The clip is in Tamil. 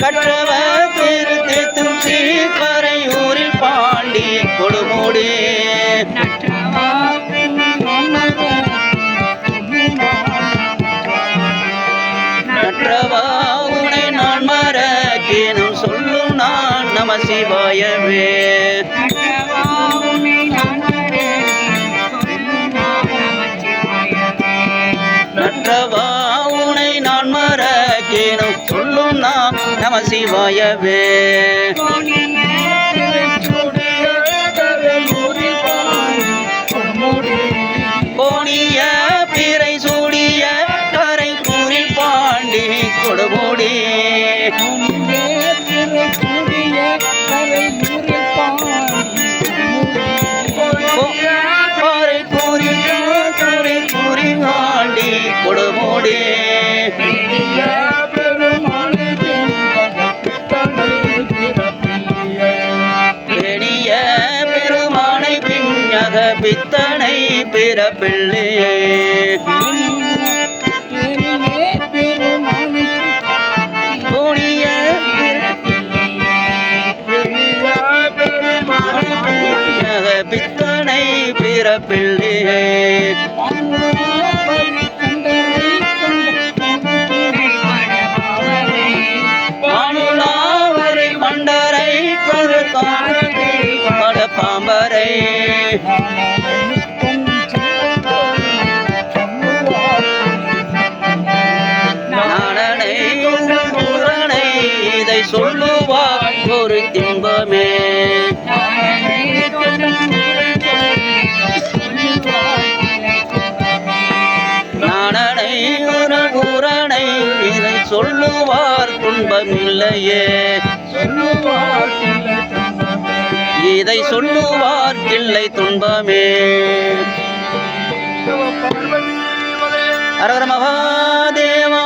கற்றவ திருத்தும் சீர்கரையூரில் பாண்டி கொடுமுடி கற்றவா உனை நான் மறக்கேனும் சொல்லும் நான் நம சிவாயவே நற்றவா உனை நான் மறக்கேனும். நம சிவாயவே பின்னக பித்தனை பிறப்பிள்ளையே கோணிய பின்னக பித்தனை பிறப்பிள்ளையே பாம்பரை இதை சொல்லுவார் ஒரு தின்பமே நாடனை ஒரு இதை சொல்லுவார் துன்பமில்லையே. இதை சொல்லுவார் இல்லை துன்பமே. அரகர மகாதேவா.